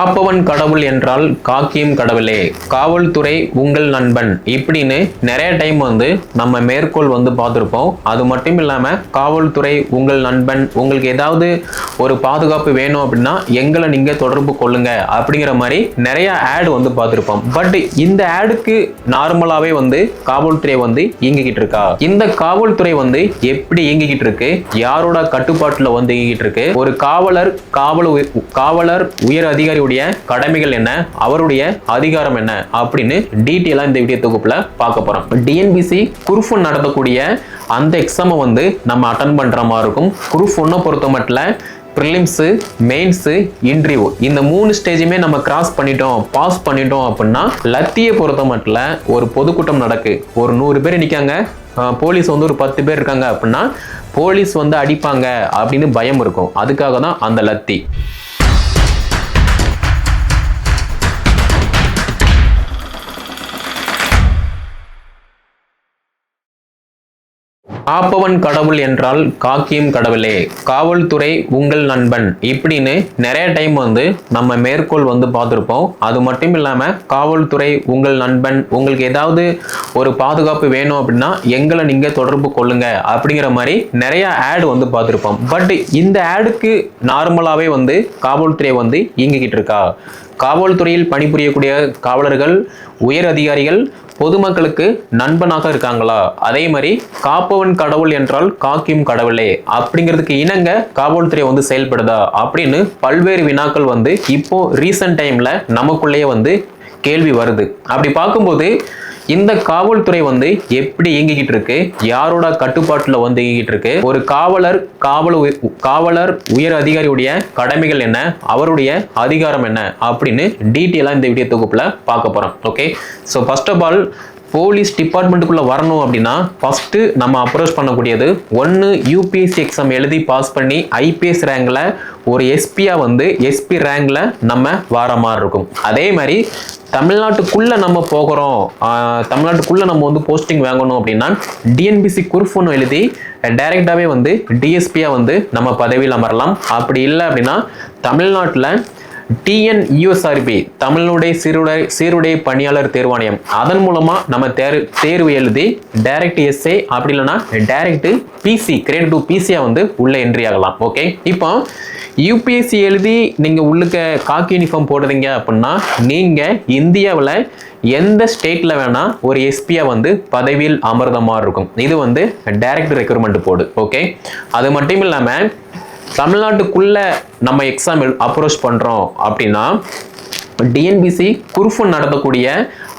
காப்பவன் கடவுள் என்றால் காக்கியும் கடவுளே. காவல்துறை உங்கள் நண்பன். இப்படின்னு நிறைய டைம் வந்து நம்ம மேற்கோள் வந்து பார்த்துருப்போம். அது மட்டும் இல்லாமல் காவல்துறை உங்கள் நண்பன் உங்களுக்கு ஏதாவது ஒரு பாதுகாப்பு வேணும் அப்படின்னா எங்களை நீங்கள் தொடர்பு கொள்ளுங்க அப்படிங்கிற மாதிரி நிறைய ஆடு வந்து பார்த்துருப்போம். பட் இந்த ஆடுக்கு நார்மலாகவே வந்து காவல்துறை வந்து இயங்கிக்கிட்டு இருக்கா? இந்த காவல்துறை வந்து எப்படி இயங்கிக்கிட்டு இருக்கு? யாரோட கட்டுப்பாட்டில் வந்து இயங்கிக்கிட்டு இருக்கு? ஒரு காவலர் காவல் காவலர் உயர் அவருடைய கடமைகள் என்ன? அவருடைய அதிகாரம் என்ன? அப்படின்னு டீட்டெயிலாக இந்த வீடியோ தொகுப்பில் பார்க்க போகிறோம் டிஎன்பிசி குரூப் ஒன் நடத்தக்கூடிய அந்த எக்ஸாமை வந்து நம்ம அட்டன் பண்ணுற மாதிரி இருக்கும். குரூப் ஒன்றை பொறுத்த மட்டும் ப்ரிலிம்ஸு மெயின்ஸு இன்டர்வியூ இந்த மூணு ஸ்டேஜுமே நம்ம கிராஸ் பண்ணிட்டோம் பாஸ் பண்ணிட்டோம் அப்படின்னா லத்தியை பொறுத்த மட்டும் ஒரு பொதுக்கூட்டம் நடக்கு. ஒரு நூறு பேர் நிற்காங்க போலீஸ் வந்து ஒரு பத்து பேர் இருக்காங்க அப்படின்னா போலீஸ் வந்து அடிப்பாங்க அப்படின்னு பயம் இருக்கும். அதுக்காக தான் அந்த லத்தி. காப்பவன் கடவுள் என்றால் காக்கியும் கடவுளே. காவல்துறை உங்கள் நண்பன். இப்படின்னு நிறைய டைம் வந்து நம்ம மேற்கோள் வந்து பார்த்துருப்போம். அது மட்டும் இல்லாமல் காவல்துறை உங்கள் நண்பன் உங்களுக்கு ஏதாவது ஒரு பாதுகாப்பு வேணும் அப்படின்னா எங்களை நீங்கள் தொடர்பு கொள்ளுங்க அப்படிங்கிற மாதிரி நிறைய ஆடு வந்து பார்த்துருப்போம். பட் இந்த ஆடுக்கு நார்மலாகவே வந்து காவல்துறை வந்து இயங்கிக்கிட்டு இருக்கா? காவல்துறையில் பணிபுரியக்கூடிய காவலர்கள் உயர் அதிகாரிகள் பொதுமக்களுக்கு நண்பனாக இருக்காங்களா? அதே மாதிரி காப்பவன் கடவுள் என்றால் காக்கியும் கடவுளே. அப்படிங்கிறதுக்கு இணங்க காவல்துறை வந்து செயல்படுதா? அப்படின்னு பல்வேறு வினாக்கள் வந்து இப்போ ரீசன்ட் டைம்ல நமக்குள்ளேயே வந்து கேள்வி வருது. அப்படி பார்க்கும்போது இந்த காவல்துறை வந்து எப்படி இயங்கிக்கிட்டு இருக்கு? யாரோட கட்டுப்பாட்டுல வந்து இயங்கிட்டு இருக்கு? ஒரு காவலர் காவல் காவலர் உயர் அதிகாரியுடைய கடமைகள் என்ன? அவருடைய அதிகாரம் என்ன? அப்படின்னு டீட்டெயிலாக இந்த வீடியோ தொகுப்புல பார்க்க போறோம். Okay so first of all police டிபார்ட்மெண்ட்டுக்குள்ளே வரணும் அப்படின்னா ஃபஸ்ட்டு நம்ம அப்ரோச் பண்ணக்கூடியது ஒன்று யூபிஎஸ்சி எக்ஸாம் எழுதி பாஸ் பண்ணி ஐபிஎஸ் ரேங்கில் ஒரு எஸ்பியாக வந்து எஸ்பி ரேங்கில் நம்ம வர மாதிரி இருக்கும். அதே மாதிரி தமிழ்நாட்டுக்குள்ளே நம்ம போகிறோம். தமிழ்நாட்டுக்குள்ளே நம்ம வந்து போஸ்டிங் வாங்கணும் அப்படின்னா டிஎன்பிசி குரூப் ஒன்று எழுதி டைரெக்டாகவே வந்து டிஎஸ்பியாக வந்து நம்ம பதவியில் அமரலாம். அப்படி இல்லை அப்படின்னா தமிழ்நாட்டில் டிஎன் யூஎஸ்ஆர்பி தமிழ்நாடுடைய சீருடை சீருடை பணியாளர் தேர்வாணையம். அதன் மூலமாக நம்ம தேர் தேர்வு எழுதி டைரக்ட் எஸ்ஏ அப்படி இல்லைன்னா டைரக்ட் பிசி கிரேட் டூ பிசியாக வந்து உள்ளே என்ட்ரி ஆகலாம். ஓகே இப்போ யூபிஎஸ்சி எழுதி நீங்கள் உள்ளுக்க காக்கி யூனிஃபார்ம் போடுறீங்க அப்படின்னா நீங்கள் இந்தியாவில் எந்த ஸ்டேட்டில் வேணால் ஒரு எஸ்பியாக வந்து பதவியில் அமர்ந்த மாதிரி இருக்கும். இது வந்து டைரக்ட் ரெக்ரூட்மெண்ட் போர்டு ஓகே அது மட்டும் இல்லாமல் தமிழ்நாட்டுக்குள்ள நம்ம எக்ஸாம் அப்ரோச் பண்றோம் அப்படின்னா டிஎன்பிசி குரூப் ஒன் நடத்தக்கூடிய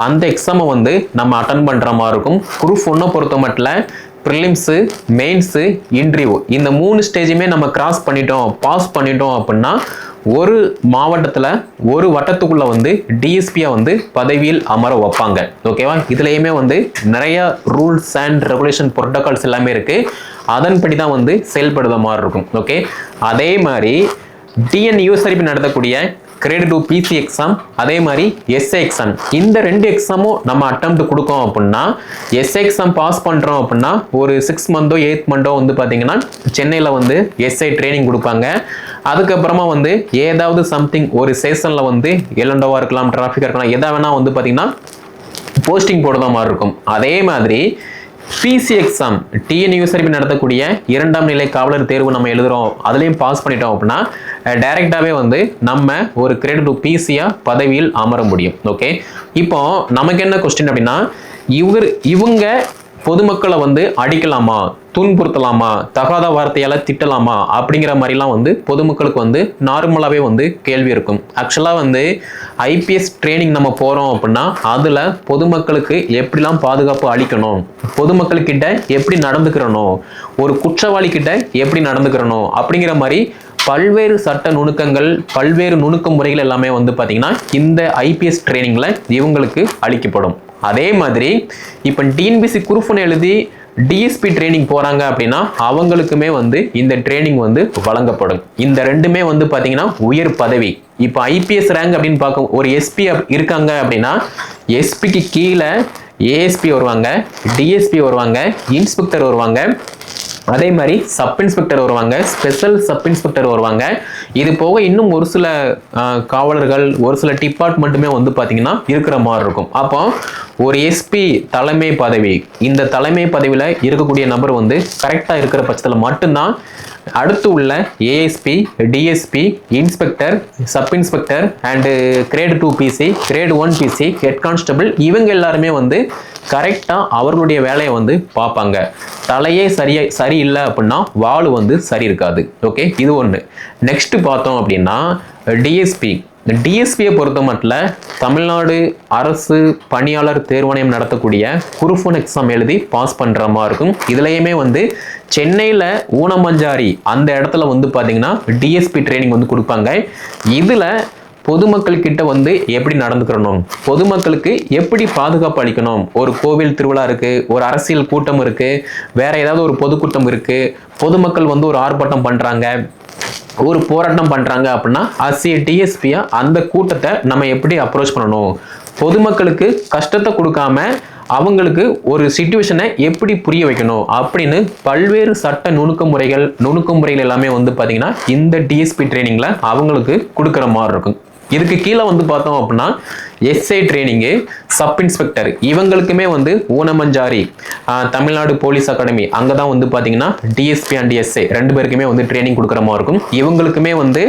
அந்த எக்ஸாமை வந்து நம்ம அட்டன் பண்ற மாதிரி இருக்கும். குரூப் ஒன்னை பொறுத்த மட்டும் ப்ரிலிம்ஸு மெயின்ஸு இன்டர்வியூ இந்த மூணு ஸ்டேஜுமே நம்ம கிராஸ் பண்ணிட்டோம் பாஸ் பண்ணிட்டோம் அப்படின்னா ஒரு மாவட்டத்தில் ஒரு வட்டத்துக்குள்ள வந்து டிஎஸ்பியாக வந்து பதவியில் அமர வைப்பாங்க. ஓகேவா இதுலேயுமே வந்து நிறைய ரூல்ஸ் அண்ட் ரெகுலேஷன் ப்ரோட்டோகால்ஸ் எல்லாமே இருக்குது அதன்படி தான் வந்து செயல்படுற மாதிரி இருக்கும். ஓகே அதே மாதிரி டிஎன் யூஎஸ்ஆர்பி நடத்தக்கூடிய கிரேட் டூ பிசி எக்ஸாம் அதே மாதிரி எஸ்ஏ எக்ஸாம் இந்த ரெண்டு எக்ஸாமும் நம்ம அட்டம்ப்ட் கொடுக்கோம் அப்படின்னா எஸ்ஏ எக்ஸாம் பாஸ் பண்ணுறோம் அப்படின்னா ஒரு சிக்ஸ் மந்தோ எயித் மந்தோ வந்து பார்த்தீங்கன்னா சென்னையில் வந்து எஸ்ஐ ட்ரைனிங் கொடுப்பாங்க. அதுக்கப்புறமா வந்து ஏதாவது சம்திங் ஒரு செஷனில் வந்து எலண்டோவாக இருக்கலாம் டிராஃபிக்காக இருக்கலாம் எதாவது வேணால் வந்து பார்த்தீங்கன்னா போஸ்டிங் போடுற மாதிரி இருக்கும். அதே மாதிரி பிசி எக்ஸாம் டிஎன்யூஎஸ்ஆர்பி நடத்தக்கூடிய இரண்டாம் நிலை காவலர் தேர்வு நம்ம எழுதுறோம். அதுலேயும் பாஸ் பண்ணிட்டோம் அப்படின்னா டைரெக்டாகவே வந்து நம்ம ஒரு கிரேட் டூ பிசியாக பதவியில் அமர முடியும். ஓகே இப்போ நமக்கு என்ன கொஸ்டின் அப்படின்னா இவர் இவங்க பொதுமக்களை வந்து அடிக்கலாமா? துன்புறுத்தலாமா? தகாத வார்த்தையால திட்டலாமா? அப்படிங்கிற மாதிரிலாம் வந்து பொதுமக்களுக்கு வந்து நார்மலாகவே வந்து கேள்வி இருக்கும். ஆக்சுவலாக வந்து ஐபிஎஸ் ட்ரைனிங் நம்ம போகிறோம் அப்படின்னா அதில் பொதுமக்களுக்கு எப்படிலாம் பாதுகாப்பு அளிக்கணும்? பொதுமக்களுக்கிட்ட எப்படி நடந்துக்கிறணும் ஒரு குற்றவாளிக்கிட்ட எப்படி நடந்துக்கிறணும் அப்படிங்கிற மாதிரி பல்வேறு சட்ட நுணுக்கங்கள் பல்வேறு நுணுக்க முறைகள் எல்லாமே வந்து பார்த்திங்கன்னா இந்த ஐபிஎஸ் ட்ரைனிங்கில் இவங்களுக்கு அளிக்கப்படும். அதே மாதிரி இப்போ டிஎன்பிசி குரூப்னு எழுதி டிஎஸ்பி ட்ரைனிங் போகிறாங்க அப்படின்னா அவங்களுக்குமே வந்து இந்த ட்ரைனிங் வந்து வழங்கப்படும். இந்த ரெண்டுமே வந்து பார்த்தீங்கன்னா உயர் பதவி. இப்போ ஐபிஎஸ் ரேங்க் அப்படின்னு பார்க்க ஒரு எஸ்பி இருக்காங்க அப்படின்னா எஸ்பிக்கு கீழே ஏஎஸ்பி வருவாங்க டிஎஸ்பி வருவாங்க இன்ஸ்பெக்டர் வருவாங்க. அதே மாதிரி சப் இன்ஸ்பெக்டர் வருவாங்க ஸ்பெஷல் சப் இன்ஸ்பெக்டர் வருவாங்க. இது போக இன்னும் ஒரு சில காவலர்கள் ஒரு சில டிபார்ட்மெண்ட்டுமே வந்து பார்த்தீங்கன்னா இருக்கிற மாதிரி இருக்கும். அப்போ ஒரு எஸ்பி தலைமை பதவி. இந்த தலைமை பதவியில் இருக்கக்கூடிய நபர் வந்து கரெக்டாக இருக்கிற பட்சத்தில் மட்டும்தான் அடுத்து உள்ள ASP DSP inspector sub inspector and grade two PC grade one PC head constable இவங்க எல்லாருமே வந்து கரெக்டாக அவர்களுடைய வேலையை வந்து பார்ப்பாங்க. தலையே சரியா சரியில்லை அப்படின்னா வால் வந்து சரி இருக்காது ஓகே இது ஒன்று நெக்ஸ்ட் பார்த்தோம் அப்படின்னா டிஎஸ்பி டிஎஸ்பியை பொறுத்த மட்டும் தமிழ்நாடு அரசு பணியாளர் தேர்வாணையம் நடத்தக்கூடிய குருஃபோன் எக்ஸாம் எழுதி பாஸ் பண்ணுற மாதிரி இருக்கும். இதுலேயுமே வந்து சென்னையில் ஊனமஞ்சாரி அந்த இடத்துல வந்து பார்த்தீங்கன்னா டிஎஸ்பி ட்ரைனிங் வந்து கொடுப்பாங்க. இதில் பொதுமக்கள் கிட்ட வந்து எப்படி நடந்துக்கிறணும்? பொதுமக்களுக்கு எப்படி பாதுகாப்பு அளிக்கணும்? ஒரு கோவில் திருவிழா இருக்கு ஒரு அரசியல் கூட்டம் இருக்கு வேற ஏதாவது ஒரு பொதுக்கூட்டம் இருக்கு பொதுமக்கள் வந்து ஒரு ஆர்ப்பாட்டம் பண்றாங்க ஒரு போராட்டம் பண்ணுறாங்க அப்படின்னா அசிய டிஎஸ்பியாக அந்த கூட்டத்தை நம்ம எப்படி அப்ரோச் பண்ணணும்? பொதுமக்களுக்கு கஷ்டத்தை கொடுக்காம அவங்களுக்கு ஒரு சுச்சுவேஷனை எப்படி புரிய வைக்கணும்? அப்படின்னு பல்வேறு சட்ட நுணுக்க முறைகள் நுணுக்க முறைகள் எல்லாமே வந்து பார்த்தீங்கன்னா இந்த டிஎஸ்பி ட்ரைனிங்கில் அவங்களுக்கு கொடுக்குற மாதிரி இருக்கும். இதுக்கு கீழே வந்து பார்த்தோம் அப்படின்னா எஸ்ஐ ட்ரைனிங்கு சப் இன்ஸ்பெக்டர் இவங்களுக்குமே வந்து ஊனமஞ்சாரி தமிழ்நாடு போலீஸ் அகாடமி அங்கே தான் வந்து பார்த்தீங்கன்னா டிஎஸ்பி அண்ட் எஸ்ஐ ரெண்டு பேருக்குமே வந்து ட்ரைனிங் கொடுக்குற மாதிரி இருக்கும். இவங்களுக்குமே வந்து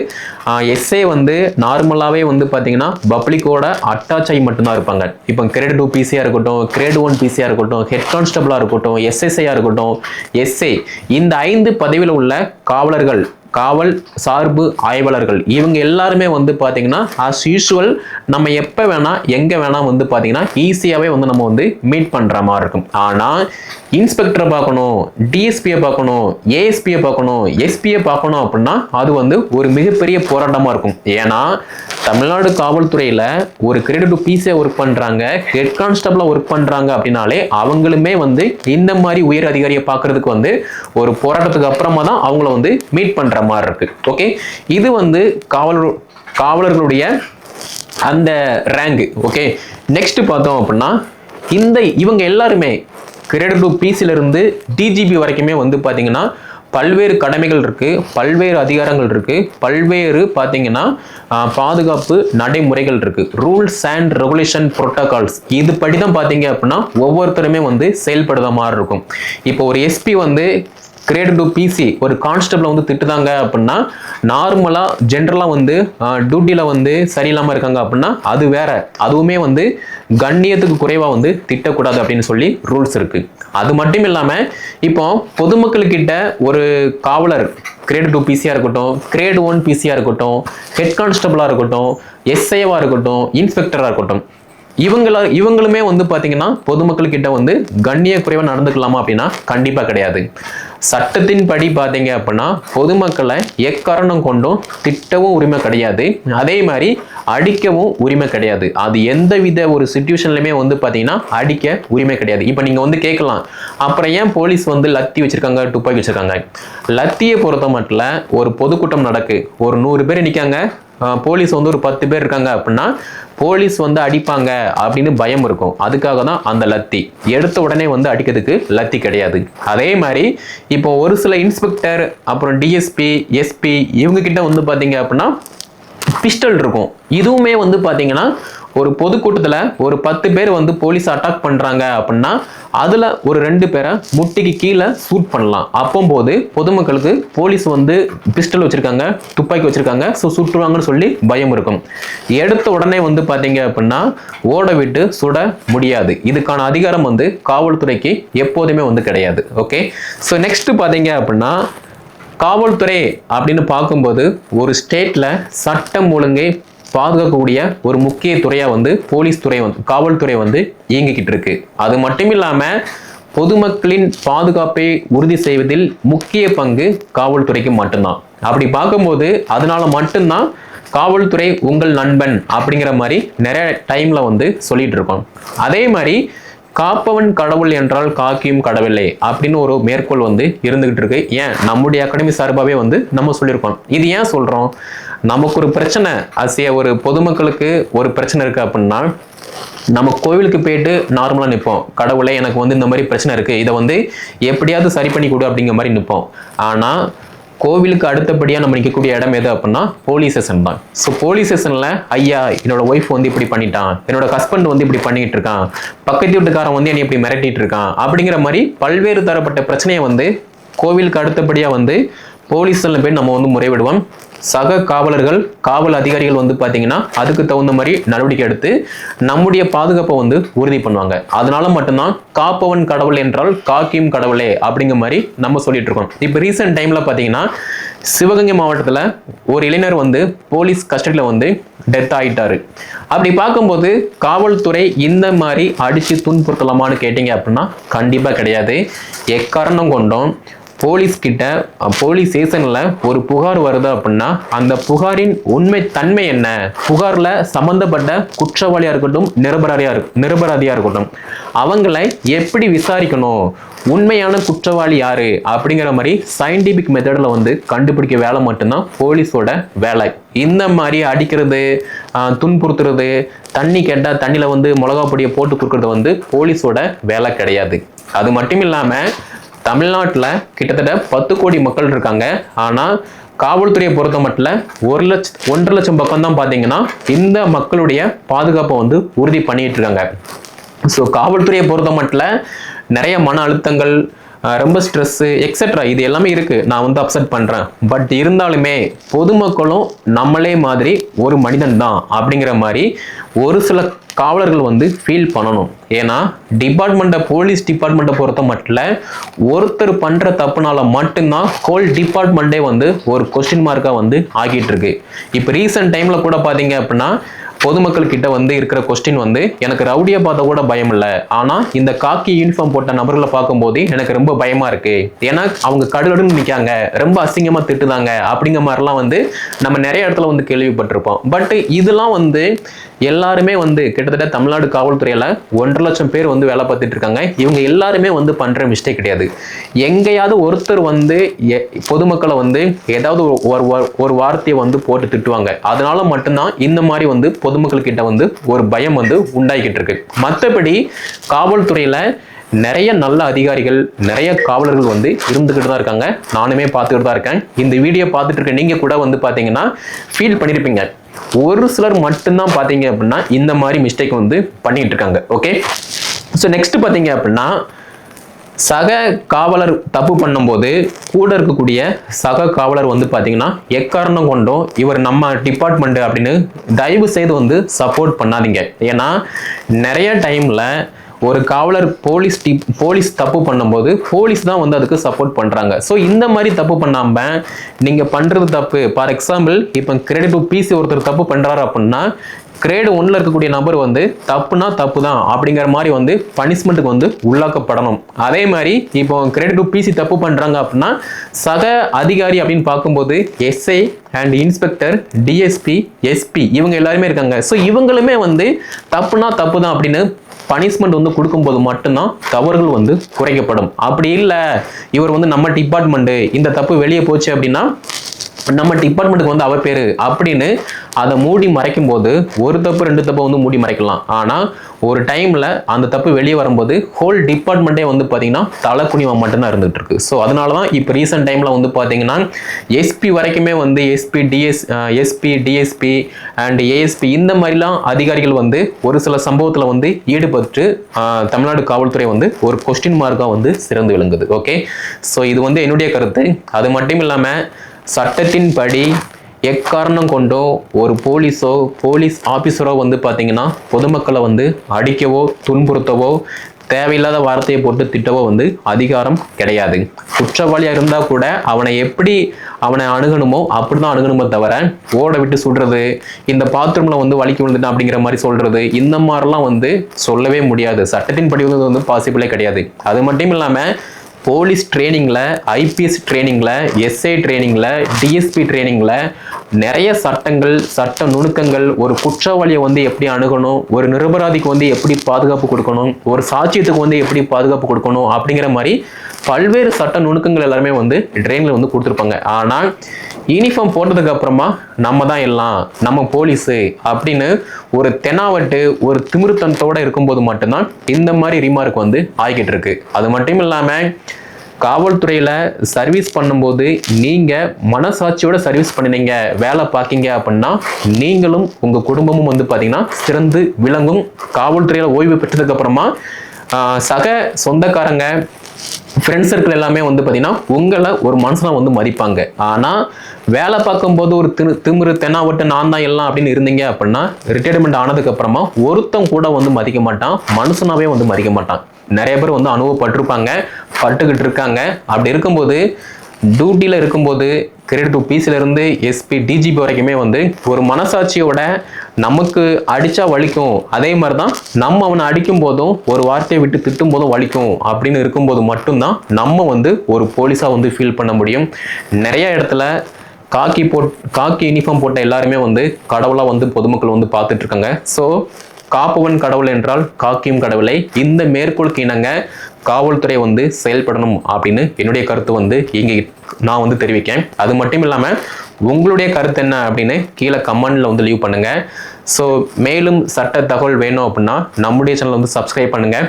எஸ்ஐ வந்து நார்மலாகவே வந்து பார்த்தீங்கன்னா பப்ளிக்கோட அட்டாச் ஆகி மட்டும்தான் இருப்பாங்க. இப்போ கிரேட் டூ பிசியாக இருக்கட்டும் கிரேட் ஒன் பிசியாக இருக்கட்டும் ஹெட் கான்ஸ்டபிளாக இருக்கட்டும் எஸ்எஸ்ஐயாக இருக்கட்டும் எஸ்ஐ இந்த ஐந்து பதவியில் உள்ள காவலர்கள் காவல் சார்பு ஆய்வாளர்கள். இவங்க எல்லாருமே வந்து பார்த்தீங்கன்னா ஆஸ் யூஷுவல் நம்ம எப்போ வேணால் எங்கே வேணால் வந்து பார்த்தீங்கன்னா ஈஸியாகவே வந்து நம்ம வந்து மீட் பண்ணுற மாதிரி இருக்கும். ஆனால் இன்ஸ்பெக்டரை பார்க்கணும் டிஎஸ்பியை பார்க்கணும் ஏஎஸ்பியை பார்க்கணும் எஸ்பியை பார்க்கணும் அப்படின்னா அது வந்து ஒரு மிகப்பெரிய போராட்டமாக இருக்கும். ஏன்னா தமிழ்நாடு காவல்துறையில் ஒரு கிரெடிட் பிசியை ஒர்க் பண்ணுறாங்க ஹெட் கான்ஸ்டபிளாக ஒர்க் பண்ணுறாங்க அப்படின்னாலே அவங்களுமே வந்து இந்த மாதிரி உயர் அதிகாரியை பார்க்கறதுக்கு வந்து ஒரு போராட்டத்துக்கு அப்புறமா தான் அவங்கள வந்து மீட் பண்ணுற மாதிரி இருக்கு. ஓகே இது வந்து காவலர் காவலர்களுடைய அந்த ரேங்கு ஓகே நெக்ஸ்ட் பார்த்தோம் அப்படின்னா இந்த இவங்க எல்லாருமே கிரேட் டூ பிசிலிருந்து டிஜிபி வரைக்குமே வந்து பார்த்தீங்கன்னா பல்வேறு கடமைகள் இருக்குது பல்வேறு அதிகாரங்கள் இருக்குது பல்வேறு பார்த்தீங்கன்னா பாதுகாப்பு நடைமுறைகள் இருக்குது ரூல்ஸ் அண்ட் ரெகுலேஷன் ப்ரோட்டோகால்ஸ் இது படி தான் பார்த்தீங்க அப்படின்னா ஒவ்வொருத்தருமே வந்து செயல்படுற மாதிரி இருக்கும். இப்போ ஒரு எஸ்பி வந்து கிரேட் டு பிசி ஒரு கான்ஸ்டபிளை வந்து திட்டுதாங்க அப்படின்னா நார்மலாக ஜென்ரலாக வந்து டியூட்டியில் வந்து சரியில்லாமல் இருக்காங்க அப்படின்னா அது வேற. அதுவுமே வந்து கண்ணியத்துக்கு குறைவாக வந்து திட்டக்கூடாது அப்படின்னு சொல்லி ரூல்ஸ் இருக்குது அது மட்டும் இல்லாமல் இப்போ பொதுமக்கள்கிட்ட ஒரு காவலர் கிரேட் டூ பிசியாக இருக்கட்டும் கிரேட் ஒன் பிசியாக இருக்கட்டும் ஹெட் கான்ஸ்டபிளாக இருக்கட்டும் எஸ்ஐவாக இருக்கட்டும் இன்ஸ்பெக்டராக இருக்கட்டும் இவங்கள இவங்களுமே வந்து பார்த்தீங்கன்னா பொதுமக்கள்கிட்ட வந்து கண்ணிய குறைவாக நடந்துக்கலாமா அப்படின்னா கண்டிப்பாக கிடையாது. சட்டத்தின் படி பார்த்தீங்க அப்படின்னா பொதுமக்களை எக்காரணம் கொண்டும் திட்டவும் உரிமை கிடையாது. அதே மாதிரி அடிக்கவும் உரிமை கிடையாது. அது எந்த வித ஒரு சுச்சுவேஷன்லையுமே வந்து பார்த்தீங்கன்னா அடிக்க உரிமை கிடையாது. இப்போ நீங்கள் வந்து கேட்கலாம் அப்புறம் ஏன் போலீஸ் வந்து லத்தி வச்சிருக்காங்க துப்பாக்கி வச்சுருக்காங்க? லத்தியை பொறுத்த மட்டும் ஒரு பொதுக்கூட்டம் நடக்கு. ஒரு நூறு பேர் நிற்காங்க போலீஸ் வந்து ஒரு பத்து பேர் இருக்காங்க அப்படின்னா போலீஸ் வந்து அடிப்பாங்க அப்படின்னு பயம் இருக்கும். அதுக்காக தான் அந்த லத்தி. எடுத்த உடனே வந்து அடிக்கிறதுக்கு லத்தி கிடையாது. அதே மாதிரி இப்போ ஒரு சில இன்ஸ்பெக்டர் அப்புறம் டிஎஸ்பி எஸ்பி இவங்க கிட்ட வந்து பார்த்தீங்க அப்படின்னா பிஸ்டல் இருக்கும். இதுவுமே வந்து பார்த்தீங்கன்னா ஒரு பொதுக்கூட்டத்தில் ஒரு பத்து பேர் வந்து போலீஸ் அட்டாக் பண்ணுறாங்க அப்படின்னா அதில் ஒரு ரெண்டு பேரை முட்டிக்கு கீழே சூட் பண்ணலாம். அப்போம்போது பொதுமக்களுக்கு போலீஸ் வந்து பிஸ்டல் வச்சுருக்காங்க துப்பாக்கி வச்சுருக்காங்க. ஸோ சுட்டுருவாங்கன்னு சொல்லி பயம் இருக்கும். எடுத்த உடனே வந்து பார்த்தீங்க அப்படின்னா ஓட விட்டு சுட முடியாது. இதுக்கான அதிகாரம் வந்து காவல்துறைக்கு எப்போதுமே வந்து கிடையாது. ஓகே ஸோ நெக்ஸ்ட்டு பார்த்தீங்க அப்படின்னா காவல்துறை அப்படின்னு பார்க்கும்போது ஒரு ஸ்டேட்டில் சட்டம் ஒழுங்கை பாதுகாக்கக்கூடிய ஒரு முக்கிய துறையா வந்து போலீஸ் துறை வந்து காவல்துறை வந்து இயங்கிக்கிட்டு இருக்கு அது மட்டும் இல்லாம பொதுமக்களின் பாதுகாப்பை உறுதி செய்வதில் முக்கிய பங்கு காவல்துறைக்கு மட்டும்தான். அப்படி பார்க்கும்போது அதனால மட்டும்தான் காவல்துறை உங்கள் நண்பன் அப்படிங்கிற மாதிரி நிறைய டைம்ல வந்து சொல்லிட்டு இருக்கோம் அதே மாதிரி காப்பவன் கடவுள் என்றால் காக்கியும் கடவுளே அப்படின்னு ஒரு மேற்கோள் வந்து இருந்துகிட்டு இருக்கு ஏன்? நம்முடைய அகாடமி சார்பாகவே வந்து நம்ம சொல்லியிருக்கோம். இது ஏன் சொல்றோம்? நமக்கு ஒரு பிரச்சனை அசிய ஒரு பொதுமக்களுக்கு ஒரு பிரச்சனை இருக்கு அப்படின்னா நம்ம கோவிலுக்கு போயிட்டு நார்மலாக நிற்போம் கடவுளே எனக்கு வந்து இந்த மாதிரி பிரச்சனை இருக்குது இதை வந்து எப்படியாவது சரி பண்ணி கொடு அப்படிங்கிற மாதிரி நிற்போம் ஆனால் கோவிலுக்கு அடுத்தபடியாக நம்ம நிற்கக்கூடிய இடம் எது அப்படின்னா போலீஸ் ஸ்டேஷன் தான். ஸோ போலீஸ் ஸ்டேஷனில் ஐயா என்னோட ஒய்ஃப் வந்து இப்படி பண்ணிட்டான். என்னோட ஹஸ்பண்ட் வந்து இப்படி பண்ணிட்டு இருக்கான். பக்கத்து வீட்டுக்காரன் வந்து என்னை இப்படி மிரட்டிட்டு இருக்கான். அப்படிங்கிற மாதிரி பல்வேறு தரப்பட்ட பிரச்சனையை வந்து கோவிலுக்கு அடுத்தபடியாக வந்து போலீஸ் ஸ்டேஷனில் போய் நம்ம வந்து முறைவிடுவோம். சக காவலர்கள் காவல் அதிகாரிகள் வந்து பார்த்தீங்கன்னா அதுக்கு தகுந்த மாதிரி நடவடிக்கை எடுத்து நம்முடைய பாதுகாப்பை வந்து உறுதி பண்ணுவாங்க. அதனால மட்டும்தான் காப்பவன் கடவுள் என்றால் காக்கியும் கடவுளே அப்படிங்கிற மாதிரி நம்ம சொல்லிட்டு இருக்கோம். இப்போ ரீசெண்ட் டைம்ல பார்த்தீங்கன்னா சிவகங்கை மாவட்டத்தில் ஒரு இளைஞர் வந்து போலீஸ் கஸ்டடியில் வந்து டெத் ஆகிட்டாரு அப்படி பார்க்கும்போது காவல்துறை இந்த மாதிரி அடித்து துன்புறுத்தலாமான்னு கேட்டிங்க அப்படின்னா கண்டிப்பாக கிடையாது. எக்காரணம் கொண்டும் போலீஸ் கிட்ட போலீஸ் ஸ்டேஷன்ல ஒரு புகார் வருது அப்படின்னா அந்த புகாரின் உண்மை தன்மை என்ன? புகார்ல சம்பந்தப்பட்ட குற்றவாளியா இருக்கட்டும் நிரபராதியா இருக்கு நிரபராதியா இருக்கட்டும் அவங்களை எப்படி விசாரிக்கணும்? உண்மையான குற்றவாளி யாரு? அப்படிங்கிற மாதிரி சயின்டிபிக் மெத்தடில் வந்து கண்டுபிடிக்க வேலை மட்டும்தான் போலீஸோட வேலை. இந்த மாதிரி அடிக்கிறது துன்புறுத்துறது தண்ணி கேட்டால் தண்ணியில் வந்து மிளகா பொடியை போட்டு கொடுக்கறது வந்து போலீஸோட வேலை கிடையாது. அது மட்டும் இல்லாமல் தமிழ்நாட்டில் கிட்டத்தட்ட பத்து கோடி மக்கள் இருக்காங்க. ஆனால் காவல்துறையை பொறுத்த மட்டும் ஒரு லட்ச ஒன்றரை லட்சம் பக்கம் தான் பார்த்தீங்கன்னா இந்த மக்களுடைய பாதுகாப்பை வந்து உறுதி பண்ணிட்டு இருக்காங்க. ஸோ காவல்துறையை பொறுத்த மட்டும் நிறைய மன அழுத்தங்கள் ரொம்ப ஸ்ட்ரெஸ்ஸு எக்ஸெட்ரா இது எல்லாமே இருக்குது நான் வந்து அப்செட் பண்ணுறேன் பட் இருந்தாலுமே பொதுமக்களும் நம்மளே மாதிரி ஒரு மனிதன் தான் அப்படிங்கிற மாதிரி ஒரு சில காவலர்கள் வந்து ஃபீல் பண்ணணும். ஏன்னா டிபார்ட்மெண்ட்டை போலீஸ் டிபார்ட்மெண்ட்டை பொறுத்த மட்டும் ஒருத்தர் பண்ணுற தப்புனால மட்டும்தான் ஹோல் டிபார்ட்மெண்ட்டே வந்து ஒரு கொஸ்டின் மார்க்காக வந்து ஆகிட்டு இருக்கு. இப்போ ரீசெண்ட் டைமில் கூட பார்த்தீங்க அப்படின்னா பொதுமக்கள் கிட்ட வந்து இருக்கிற கொஸ்டின் வந்து எனக்கு ரவுடியை பார்த்தா கூட பயம் இல்லை. ஆனால் இந்த காக்கி யூனிஃபார்ம் போட்ட நபர்களை பார்க்கும்போது எனக்கு ரொம்ப பயமா இருக்கு. ஏன்னா அவங்க கடுகடுன்னு நிற்காங்க ரொம்ப அசிங்கமா திட்டுதாங்க அப்படிங்கிற மாதிரிலாம் வந்து நம்ம நிறைய இடத்துல வந்து கேள்விப்பட்டிருப்போம். பட் இதெல்லாம் வந்து எல்லாருமே வந்து கிட்டத்தட்ட தமிழ்நாடு காவல்துறையில ஒன்றரை லட்சம் பேர் வந்து வேலை பார்த்துட்டு இருக்காங்க. இவங்க எல்லாருமே வந்து பண்ற மிஸ்டேக் கிடையாது. எங்கேயாவது ஒருத்தர் வந்து எ- பொதுமக்களை வந்து ஏதாவது ஒரு- ஒரு ஒரு வார்த்தையை வந்து போட்டு திட்டுவாங்க. அதனால மட்டும்தான் இந்த மாதிரி வந்து பொதுமக்கள் கிட்ட வந்து ஒரு பயம் வந்து உண்டாகிக்கிட்டு இருக்கு மற்றபடி காவல்துறையில நிறைய நல்ல அதிகாரிகள் நிறைய காவலர்கள் வந்து இருந்துக்கிட்டு தான் இருக்காங்க. நானுமே பார்த்துக்கிட்டு தான் இருக்கேன். இந்த வீடியோ பார்த்துட்டு இருக்க நீங்கள் கூட வந்து பார்த்தீங்கன்னா ஃபீல் பண்ணியிருப்பீங்க ஒரு சிலர் மட்டும்தான் பார்த்தீங்க அப்படின்னா இந்த மாதிரி மிஸ்டேக் வந்து பண்ணிகிட்டு இருக்காங்க. ஓகே ஸோ நெக்ஸ்ட் பார்த்தீங்க அப்படின்னா சக காவலர் தப்பு பண்ணும்போது கூட இருக்கக்கூடிய சக காவலர் வந்து பார்த்தீங்கன்னா எக்காரணம் கொண்டும் இவர் நம்ம டிபார்ட்மெண்ட் அப்படின்னு தயவு செய்து வந்து சப்போர்ட் பண்ணாதீங்க. ஏன்னா நிறைய டைமில் ஒரு காவலர் போலீஸ் டி போலீஸ் தப்பு பண்ணும்போது போலீஸ் தான் வந்து அதுக்கு சப்போர்ட் பண்ணுறாங்க ஸோ இந்த மாதிரி தப்பு பண்ணாமல் நீங்கள் பண்ணுறது தப்பு. ஃபார் எக்ஸாம்பிள் இப்போ கிரெடிட் பிசி ஒருத்தர் தப்பு பண்ணுறாரு அப்படின்னா கிரேடு ஒன்றில் இருக்கக்கூடிய நபர் வந்து தப்புனா தப்பு தான் அப்படிங்கிற மாதிரி வந்து பனிஷ்மெண்ட்டுக்கு வந்து உள்ளாக்கப்படணும். அதே மாதிரி இப்போ கிரேடு டூ பிசி தப்பு பண்ணுறாங்க அப்படின்னா சக அதிகாரி அப்படின்னு பார்க்கும்போது SI and inspector DSP SP இவங்க எல்லாருமே இருக்காங்க. ஸோ இவங்களுமே வந்து தப்புனா தப்பு தான் அப்படின்னு பனிஷ்மெண்ட் வந்து கொடுக்கும்போது மட்டும்தான் தவறுகள் வந்து குறைக்கப்படும். அப்படி இல்லை இவர் வந்து நம்ம டிபார்ட்மெண்ட்டு இந்த தப்பு வெளியே போச்சு அப்படின்னா நம்ம டிபார்ட்மெண்ட்டுக்கு வந்து அவ பேர் அப்படின்னு அதை மூடி மறைக்கும் போது ஒரு தப்பு ரெண்டு தப்பை வந்து மூடி மறைக்கலாம். ஆனால் ஒரு டைமில் அந்த தப்பு வெளியே வரும்போது ஹோல் டிபார்ட்மெண்ட்டே வந்து பார்த்தீங்கன்னா தலை குனிவா மட்டும்தான் இருந்துகிட்டு இருக்கு ஸோ அதனால தான் இப்போ ரீசெண்ட் டைமில் வந்து பார்த்தீங்கன்னா எஸ்பி வரைக்குமே வந்து SP DS SP DSP and ASP இந்த மாதிரிலாம் அதிகாரிகள் வந்து ஒரு சில சம்பவத்தில் வந்து ஈடுபட்டு தமிழ்நாடு காவல்துறை வந்து ஒரு கொஸ்டின் மார்க்காக வந்து சிறந்து விளங்குது. ஓகே ஸோ இது வந்து என்னுடைய கருத்து. அது மட்டும் இல்லாமல் சட்டத்தின்படி எக்காரணம் கொண்டோ ஒரு போலீஸோ போலீஸ் ஆஃபீஸரோ வந்து பார்த்தீங்கன்னா பொதுமக்களை வந்து அடிக்கவோ துன்புறுத்தவோ தேவையில்லாத வார்த்தையை போட்டு திட்டவோ வந்து அதிகாரம் கிடையாது. குற்றவாளியாக இருந்தால் கூட அவனை எப்படி அவனை அணுகணுமோ அப்படி தான் அணுகணுமோ தவிர ஓட விட்டு சுடுறது இந்த பாத்ரூமில் வந்து வலிக்கு விழுந்துட்டான் அப்படிங்கிற மாதிரி சொல்கிறது இந்த மாதிரிலாம் வந்து சொல்லவே முடியாது. சட்டத்தின் படி வந்து பாசிபிளே கிடையாது. அது மட்டும் இல்லாமல் போலீஸ் ட்ரைனிங்கில் ஐபிஎஸ் ட்ரைனிங்கில் எஸ்ஐ ட்ரைனிங்கில் டிஎஸ்பி ட்ரைனிங்கில் நிறைய சட்டங்கள் சட்ட நுணுக்கங்கள் ஒரு குற்றவாளியை வந்து எப்படி அணுகணும் ஒரு நிரபராதிக்கு வந்து எப்படி பாதுகாப்பு கொடுக்கணும் ஒரு சாட்சியத்துக்கு வந்து எப்படி பாதுகாப்பு கொடுக்கணும் அப்படிங்கிற மாதிரி பல்வேறு சட்ட நுணுக்கங்கள் எல்லாருமே வந்து ட்ரெயினில் வந்து கொடுத்துருப்பாங்க. ஆனால் யூனிஃபார்ம் போட்டதுக்கு அப்புறமா நம்ம தான் எல்லாம் நம்ம போலீஸு அப்படின்னு ஒரு தெனாவட்டு ஒரு திமிருத்தனத்தோடு இருக்கும்போது மட்டும்தான் இந்த மாதிரி ரிமார்க் வந்து ஆகிக்கிட்டு இருக்கு. அது மட்டும் இல்லாமல் காவல்துறையில் சர்வீஸ் பண்ணும்போது நீங்கள் மனசாட்சியோட சர்வீஸ் பண்ணினீங்க வேலை பார்க்கீங்க அப்படின்னா நீங்களும் உங்கள் குடும்பமும் வந்து பார்த்தீங்கன்னா சிறந்து விளங்கும். காவல்துறையில் ஓய்வு பெற்றதுக்கப்புறமா சக சொந்தக்காரங்க ஃப்ரெண்ட்ஸ் சர்க்கிள் எல்லாமே வந்து பார்த்தீங்கன்னா உங்களை ஒரு மனுஷனாக வந்து மதிப்பாங்க. ஆனால் வேலை பார்க்கும்போது ஒரு திரு திமிரு தென்னாவட்டு நான் தான் எல்லாம் அப்படின்னு இருந்தீங்க அப்படின்னா ரிட்டையர்மெண்ட் ஆனதுக்கப்புறமா ஒருத்தன் கூட வந்து மதிக்க மாட்டான் மனுஷனாவே வந்து மதிக்க மாட்டான். நிறைய பேர் வந்து அனுபவப்பட்டிருப்பாங்க பட்டுக்கிட்டு இருக்காங்க. அப்படி இருக்கும்போது டியூட்டியில் இருக்கும்போது கிரேட் டூ பிசில எஸ்பி டிஜிபி வரைக்குமே வந்து ஒரு மனசாட்சியோட நமக்கு அடித்தா வலிக்கும். அதே மாதிரி தான் நம்ம அவனை அடிக்கும் போதும் ஒரு வார்த்தையை விட்டு திட்டும் போதும் வலிக்கும் அப்படின்னு இருக்கும்போது மட்டும்தான் நம்ம வந்து ஒரு போலீஸாக வந்து ஃபீல் பண்ண முடியும். நிறைய இடத்துல காக்கி போட் காக்கி யூனிஃபார்ம் போட்ட எல்லாருமே வந்து கடவுளாக வந்து பொதுமக்கள் வந்து பார்த்துட்ருக்காங்க ஸோ காப்பவன் கடவுள் என்றால் காக்கியும் கடவுளை. இந்த மேற்கோளுக்கு இணங்க காவல்துறை வந்து செயல்படணும் அப்படின்னு என்னுடைய கருத்து வந்து இங்கே நான் வந்து தெரிவிக்கேன் அது மட்டும் இல்லாமல் உங்களுடைய கருத்து என்ன அப்படின்னு கீழே கமெண்டில் வந்து லீவ் பண்ணுங்கள் ஸோ மேலும் சட்ட தகவல் வேணும் அப்படின்னா நம்முடைய சேனல் வந்து சப்ஸ்கிரைப் பண்ணுங்கள்